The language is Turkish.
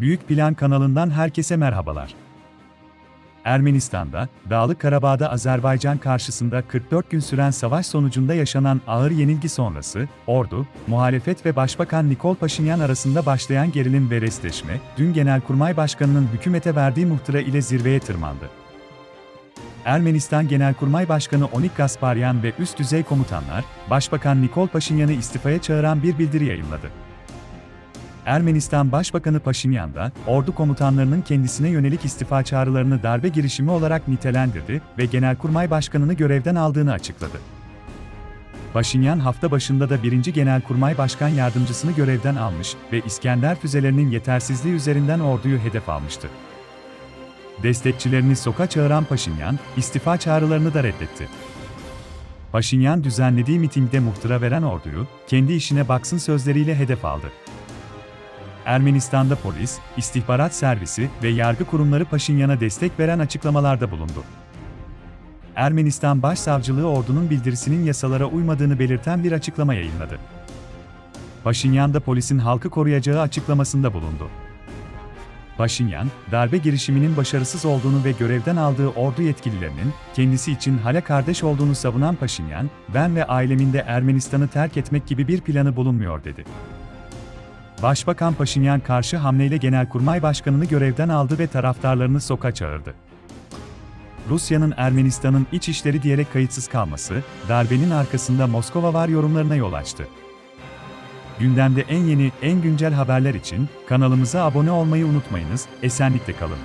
Büyük Plan kanalından herkese merhabalar. Ermenistan'da, Dağlık Karabağ'da Azerbaycan karşısında 44 gün süren savaş sonucunda yaşanan ağır yenilgi sonrası, ordu, muhalefet ve Başbakan Nikol Paşinyan arasında başlayan gerilim ve restleşme, dün Genelkurmay Başkanı'nın hükümete verdiği muhtıra ile zirveye tırmandı. Ermenistan Genelkurmay Başkanı Onik Gasparyan ve üst düzey komutanlar, Başbakan Nikol Paşinyan'ı istifaya çağıran bir bildiri yayınladı. Ermenistan Başbakanı Paşinyan da, ordu komutanlarının kendisine yönelik istifa çağrılarını darbe girişimi olarak nitelendirdi ve Genelkurmay Başkanı'nı görevden aldığını açıkladı. Paşinyan hafta başında da 1. Genelkurmay Başkan Yardımcısını görevden almış ve İskender füzelerinin yetersizliği üzerinden orduyu hedef almıştı. Destekçilerini soka çağıran Paşinyan, istifa çağrılarını da reddetti. Paşinyan düzenlediği mitingde muhtıra veren orduyu, kendi işine baksın sözleriyle hedef aldı. Ermenistan'da polis, istihbarat servisi ve yargı kurumları Paşinyan'a destek veren açıklamalarda bulundu. Ermenistan Başsavcılığı ordunun bildirisinin yasalara uymadığını belirten bir açıklama yayınladı. Paşinyan da polisin halkı koruyacağı açıklamasında bulundu. Paşinyan, darbe girişiminin başarısız olduğunu ve görevden aldığı ordu yetkililerinin kendisi için hala kardeş olduğunu savunan Paşinyan, ben ve ailemin de Ermenistan'ı terk etmek gibi bir planı bulunmuyor dedi. Başbakan Paşinyan karşı hamleyle Genelkurmay Başkanı'nı görevden aldı ve taraftarlarını sokağa çağırdı. Rusya'nın Ermenistan'ın iç işleri diyerek kayıtsız kalması, darbenin arkasında Moskova var yorumlarına yol açtı. Gündemde en yeni, en güncel haberler için kanalımıza abone olmayı unutmayınız, esenlikle kalın.